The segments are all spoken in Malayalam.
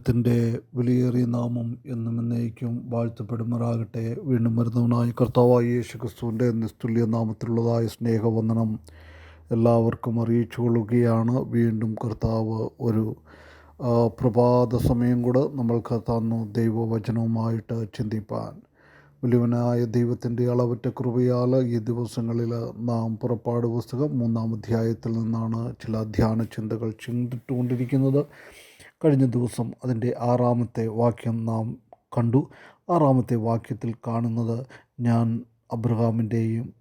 ദൈവത്തിന്റെ വിലയേറിയ നാമം എന്നും എന്നേക്കും വാഴ്ത്തപ്പെടുമാറാകട്ടെ. വീണ്ടും വരുന്നവനായ കർത്താവായ യേശു ക്രിസ്തുവിന്റെ നിസ്തുല്യ നാമത്തിലുള്ളതായ സ്നേഹവന്ദനം എല്ലാവർക്കും അറിയിച്ചു കൊള്ളുകയാണ് വീണ്ടും കർത്താവ് ഒരു പ്രഭാത സമയം കൂടെ നമ്മൾക്ക് തന്നു ദൈവവചനവുമായിട്ട് ചിന്തിപ്പാൻ. വലിയവനായ ദൈവത്തിന്റെ അളവറ്റ കൃപയാൽ ഈ ദിവസങ്ങളിൽ നാം പുറപ്പാട് പുസ്തകം മൂന്നാം അധ്യായത്തിൽ നിന്നാണ് ചില ധ്യാന ചിന്തകൾ ചിന്തിട്ടുകൊണ്ടിരിക്കുന്നത്. കഴിഞ്ഞ ദിവസം അതിന്റെ ആറാമത്തെ വാക്യം നാം കണ്ടു. ആറാമത്തെ വാക്യത്തിൽ കാണുന്നത് ഞാൻ അബ്രഹാമിന്റെയും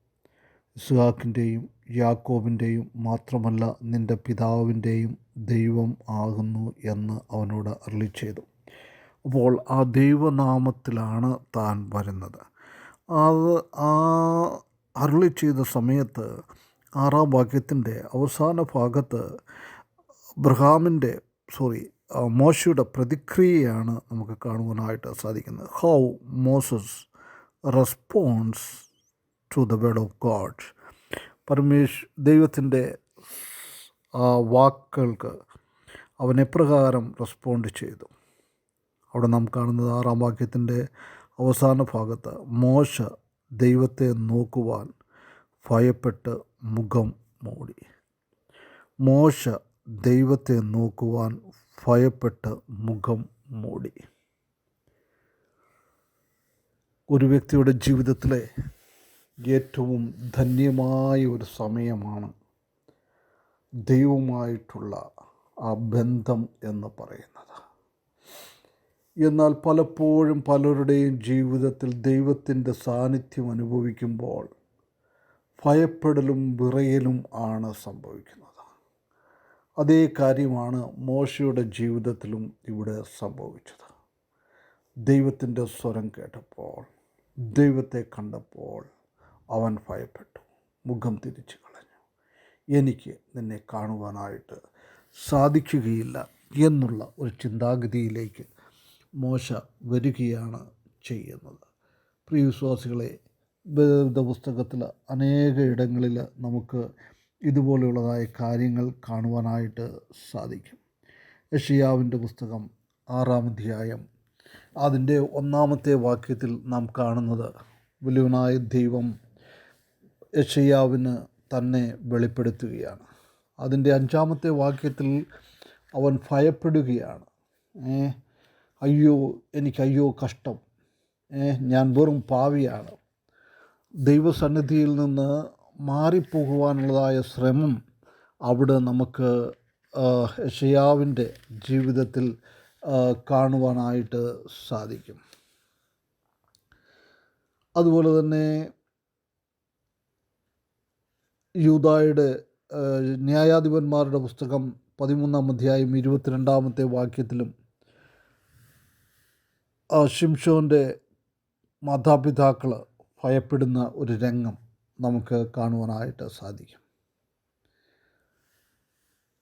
ഇസ്ഹാക്കിന്റെയും യാക്കോബിന്റെയും മാത്രമല്ല നിന്റെ പിതാവിന്റെയും ദൈവം ആകുന്നു എന്ന് അവനോട് അരളി ചെയ്തു. അപ്പോൾ ആ ദൈവനാമത്തിലാണ് താൻ വരുന്നത്. അത് ആ അരുളി ചെയ്ത സമയത്ത് ആറാം വാക്യത്തിന്റെ അവസാന ഭാഗത്ത് ബ്രഹാമിന്റെ സോറി മോശയുടെ പ്രതിക്രിയയാണ് നമുക്ക് കാണുവാനായിട്ട് സാധിക്കുന്നത്. How Moses response to the word of God Paramesh ദൈവത്തിന്റെ വാക്കുകൾക്ക് അവൻ എപ്രകാരം റെസ്പോണ്ട് ചെയ്തു? അവിടെ നാം കാണുന്നത് ആറാം വാക്യത്തിന്റെ അവസാന ഭാഗത്ത് മോശ ദൈവത്തെ നോക്കുവാൻ ഭയപ്പെട്ട് മുഖം മൂടി. മോശ ദൈവത്തെ നോക്കുവാൻ ഭയപ്പെട്ട് മുഖം മൂടി. ഒരു വ്യക്തിയുടെ ജീവിതത്തിലെ ഏറ്റവും ധന്യമായ ഒരു സമയമാണ് ദൈവമായിട്ടുള്ള ആ ബന്ധം എന്ന് പറയുന്നത്. എന്നാൽ പലപ്പോഴും പലരുടെയും ജീവിതത്തിൽ ദൈവത്തിന്റെ സാന്നിധ്യം അനുഭവിക്കുമ്പോൾ ഭയപ്പെടലും വിറയലും ആണ് സംഭവിക്കുന്നത്. അതേ കാര്യമാണ് മോശയുടെ ജീവിതത്തിലും ഇവിടെ സംഭവിച്ചത്. ദൈവത്തിന്റെ സ്വരം കേട്ടപ്പോൾ ദൈവത്തെ കണ്ടപ്പോൾ അവൻ ഭയപ്പെട്ടു മുഖം തിരിച്ചു കളഞ്ഞു. എനിക്ക് നിന്നെ കാണുവാനായിട്ട് സാധിക്കുകയില്ല എന്നുള്ള ഒരു ചിന്താഗതിയിലേക്ക് മോശ വരികയാണ് ചെയ്യുന്നത്. പ്രിയ വിശ്വാസികളെ വിവിധ പുസ്തകത്തിൽ അനേക ഇടങ്ങളിൽ നമുക്ക് ഇതുപോലെയുള്ളതായ കാര്യങ്ങൾ കാണുവാനായിട്ട് സാധിക്കും. യഷിയാവിന്റെ പുസ്തകം ആറാം അധ്യായം. അതിന്റെ ഒന്നാമത്തെ വാക്യത്തിൽ നാം കാണുന്നത് വലിയവനായ ദൈവം യഷയാവിന് തന്നെ വെളിപ്പെടുത്തുകയാണ്. അതിന്റെ അഞ്ചാമത്തെ വാക്യത്തിൽ അവൻ ഭയപ്പെടുകയാണ്. അയ്യോ എനിക്ക് അയ്യോ കഷ്ടം ഞാൻ വെറും പാവിയാണ്. ദൈവസന്നിധിയിൽ നിന്ന് മാറിപ്പോകുവാനുള്ളതായ ശ്രമം അവിടെ നമുക്ക് യഷയാവിന്റെ ജീവിതത്തിൽ കാണുവാനായിട്ട് സാധിക്കും. അതുപോലെ തന്നെ യൂതായുടെ ന്യായാധിപന്മാരുടെ പുസ്തകം പതിമൂന്നാം അധ്യായം ഇരുപത്തിരണ്ടാമത്തെ വാക്യത്തിലും ഷിംഷോന്റെ മാതാപിതാക്കൾ ഭയപ്പെടുന്ന ഒരു രംഗം നമുക്ക് കാണുവാനായിട്ട് സാധിക്കും.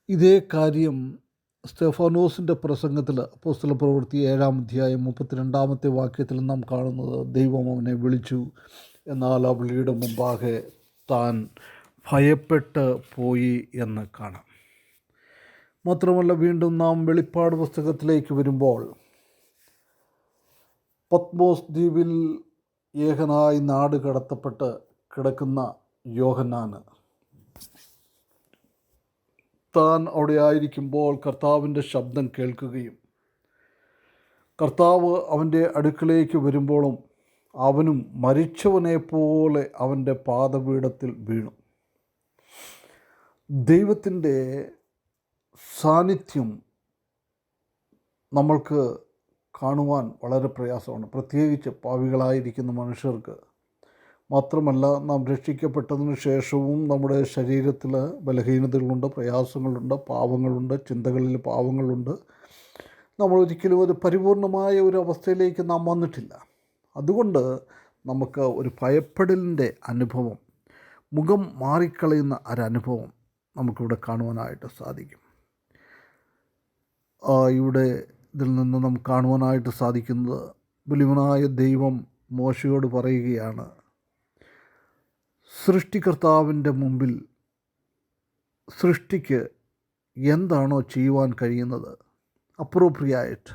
ഇതേ കാര്യം സ്റ്റെഫാനോസിന്റെ പ്രസംഗത്തിൽ പുസ്തക പ്രവൃത്തി ഏഴാം അധ്യായം മുപ്പത്തിരണ്ടാമത്തെ വാക്യത്തിൽ നാം കാണുന്നത് ദൈവം അവനെ വിളിച്ചു എന്നാൽ ആ വിളിയുടെ മുമ്പാകെ താൻ ഭയപ്പെട്ട് പോയി എന്ന് കാണാം. മാത്രമല്ല വീണ്ടും നാം വെളിപ്പാട് പുസ്തകത്തിലേക്ക് വരുമ്പോൾ പത്മോസ് ദ്വീപിൽ ഏകനായി നാട് കടത്തപ്പെട്ട് കിടക്കുന്ന യോഹന്നാന്. താൻ അവിടെ ആയിരിക്കുമ്പോൾ കർത്താവിന്റെ ശബ്ദം കേൾക്കുകയും കർത്താവ് അവന്റെ അടുക്കളയിലേക്ക് വരുമ്പോഴും അവനും മരിച്ചവനെ പോലെ അവന്റെ പാദപീഠത്തിൽ വീണു. ദൈവത്തിന്റെ സാന്നിധ്യം നമ്മൾക്ക് കാണുവാൻ വളരെ പ്രയാസമാണ്. പ്രത്യേകിച്ച് പാവികളായിരിക്കുന്ന മനുഷ്യർക്ക് മാത്രമല്ല നാം രക്ഷിക്കപ്പെട്ടതിന് ശേഷവും നമ്മുടെ ശരീരത്തിൽ ബലഹീനതകളുണ്ട് പ്രയാസങ്ങളുണ്ട് പാവങ്ങളുണ്ട് ചിന്തകളിൽ പാവങ്ങളുണ്ട്. നമ്മൾ ഒരിക്കലും ഒരു പരിപൂർണമായ ഒരു അവസ്ഥയിലേക്ക് നാം വന്നിട്ടില്ല. അതുകൊണ്ട് നമുക്ക് ഒരു ഭയപ്പെടലിന്റെ അനുഭവം മുഖം മാറിക്കളയുന്ന ഒരനുഭവം നമുക്കിവിടെ കാണുവാനായിട്ട് സാധിക്കും. ഇവിടെ ഇതിൽ നിന്ന് നമുക്ക് കാണുവാനായിട്ട് സാധിക്കുന്നത് ബലിമനായ ദൈവം മോശയോട് പറയുകയാണ്. സൃഷ്ടികർത്താവിന്റെ മുമ്പിൽ സൃഷ്ടിക്ക് എന്താണോ ചെയ്യുവാൻ കഴിയുന്നത്? അപ്രോപ്രിയായിട്ട്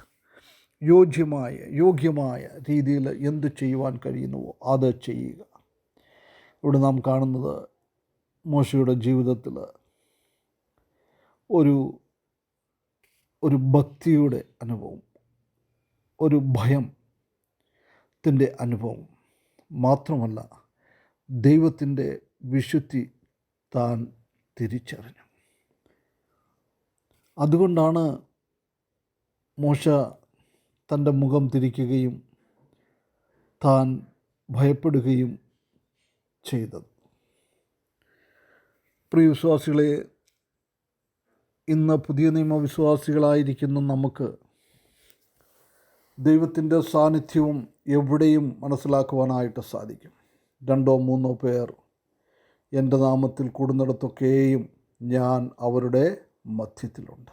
യോജ്യമായ യോഗ്യമായ രീതിയിൽ എന്ത് ചെയ്യുവാൻ കഴിയുന്നുവോ അത് ചെയ്യുക. ഇവിടെ നാം കാണുന്നത് മോശയുടെ ജീവിതത്തിൽ ഒരു ഒരു ഭക്തിയുടെ അനുഭവം ഒരു ഭയം ത്തിന്റെ അനുഭവം മാത്രമല്ല ദൈവത്തിന്റെ വിശുദ്ധി താൻ തിരിച്ചറിഞ്ഞു. അതുകൊണ്ടാണ് മോശ തന്റെ മുഖം തിരിക്കുകയും താൻ ഭയപ്പെടുകയും ചെയ്തത്. പ്രിയ വിശ്വാസികളെ ഇന്ന് പുതിയ നിയമവിശ്വാസികളായിരിക്കുന്ന നമുക്ക് ദൈവത്തിന്റെ സാന്നിധ്യവും എവിടെയും മനസ്സിലാക്കുവാനായിട്ട് സാധിക്കും. രണ്ടോ മൂന്നോ പേർ എന്റെ നാമത്തിൽ കൂടുന്നിടത്തൊക്കെയും ഞാൻ അവരുടെ മധ്യത്തിലുണ്ട്.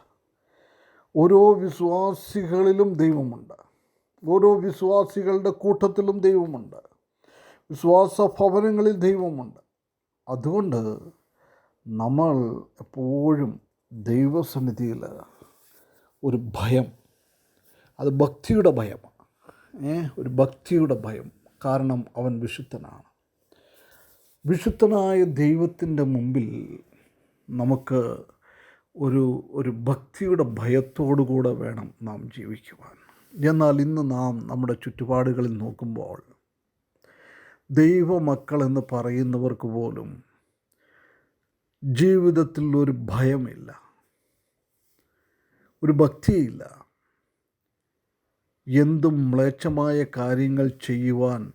ഓരോ വിശ്വാസികളിലും ദൈവമുണ്ട്. ഓരോ വിശ്വാസികളുടെ കൂട്ടത്തിലും ദൈവമുണ്ട്. വിശ്വാസ ഭവനങ്ങളിൽ ദൈവമുണ്ട്. അതുകൊണ്ട് നമ്മൾ എപ്പോഴും ദൈവസന്നിധിയിൽ ഒരു ഭയം അത് ഭക്തിയുടെ ഭയമാണ്. ഏ ഒരു ഭക്തിയുടെ ഭയം. കാരണം അവൻ വിശുദ്ധനാണ്. വിശുദ്ധനായ ദൈവത്തിന്റെ മുമ്പിൽ നമുക്ക് ഒരു ഒരു ഭക്തിയുടെ ഭയത്തോടുകൂടെ വേണം നാം ജീവിക്കുവാൻ. എന്നാൽ ഇന്ന് നാം നമ്മുടെ ചുറ്റുപാടുകളിൽ നോക്കുമ്പോൾ ദൈവമക്കൾ എന്ന് പറയുന്നവർക്ക് പോലും ജീവിതത്തിൽ ഒരു ഭയമില്ല. ഒരു ഭക്തിയില്ല. എന്തും മ്ലേച്ഛമായ കാര്യങ്ങൾ ചെയ്യുവാൻ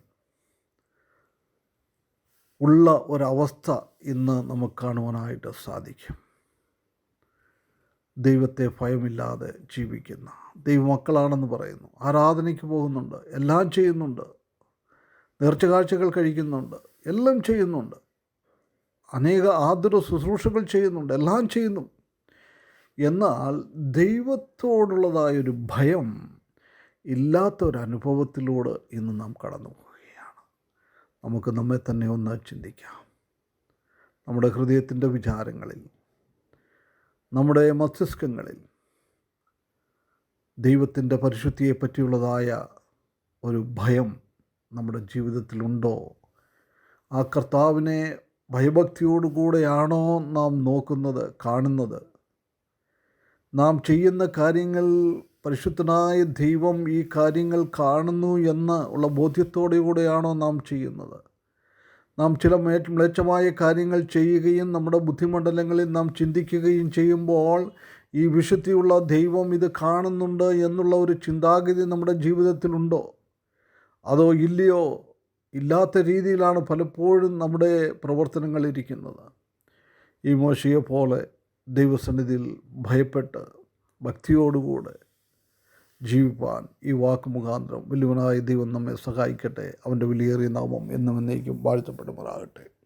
ഉള്ള ഒരവസ്ഥ ഇന്ന് നമുക്ക് കാണുവാനായിട്ട് സാധിക്കും. ദൈവത്തെ ഭയമില്ലാതെ ജീവിക്കുന്ന ദൈവമക്കളാണെന്ന് പറയുന്നു. ആരാധനയ്ക്ക് പോകുന്നുണ്ട്. എല്ലാം ചെയ്യുന്നുണ്ട്. നേർച്ച കാഴ്ചകൾ കഴിക്കുന്നുണ്ട്. എല്ലാം ചെയ്യുന്നുണ്ട്. അനേക ആതുര ശുശ്രൂഷകൾ ചെയ്യുന്നുണ്ട്. എല്ലാം ചെയ്യുന്നു. എന്നാൽ ദൈവത്തോടുള്ളതായൊരു ഭയം ഇല്ലാത്ത ഒരു അനുഭവത്തിലൂടെ ഇന്ന് നാം കടന്നു നമുക്ക് നമ്മെ തന്നെ ഒന്ന് ചിന്തിക്കാം. നമ്മുടെ ഹൃദയത്തിന്റെ വിചാരങ്ങളിൽ നമ്മുടെ മസ്തിഷ്കങ്ങളിൽ ദൈവത്തിന്റെ പരിശുദ്ധിയെ പറ്റിയുള്ളതായ ഒരു ഭയം നമ്മുടെ ജീവിതത്തിലുണ്ടോ ആ കർത്താവിനെ ഭയഭക്തിയോടുകൂടെയാണോ നാം നോക്കുന്നത് കാണുന്നത്? നാം ചെയ്യുന്ന കാര്യങ്ങൾ പരിശുദ്ധനായ ദൈവം ഈ കാര്യങ്ങൾ കാണുന്നു എന്ന് ഉള്ള ബോധ്യത്തോടുകൂടെയാണോ നാം ചെയ്യുന്നത്? നാം ചില മ്ലേച്ഛമായ കാര്യങ്ങൾ ചെയ്യുകയും നമ്മുടെ ബുദ്ധിമണ്ഡലങ്ങളിൽ നാം ചിന്തിക്കുകയും ചെയ്യുമ്പോൾ ഈ വിശുദ്ധിയുള്ള ദൈവം ഇത് കാണുന്നുണ്ട് എന്നുള്ള ഒരു ചിന്താഗതി നമ്മുടെ ജീവിതത്തിലുണ്ടോ? അതോ ഇല്ലയോ? ഇല്ലാത്ത രീതിയിലാണ് പലപ്പോഴും നമ്മുടെ പ്രവർത്തനങ്ങൾ ഇരിക്കുന്നത്. ഈ മോശയെ പോലെ ദൈവസന്നിധിയിൽ ഭയപ്പെട്ട് ഭക്തിയോടുകൂടെ ജീവിപ്പാൻ ഈ വാക്ക് മുഖാന്തരം. വലിയവനായ ദൈവം നമ്മെ സഹായിക്കട്ടെ. അവന്റെ വിലയേറിയ നാമം എന്നും എന്നേക്കും വാഴ്ത്തപ്പെടുമാറാകട്ടെ.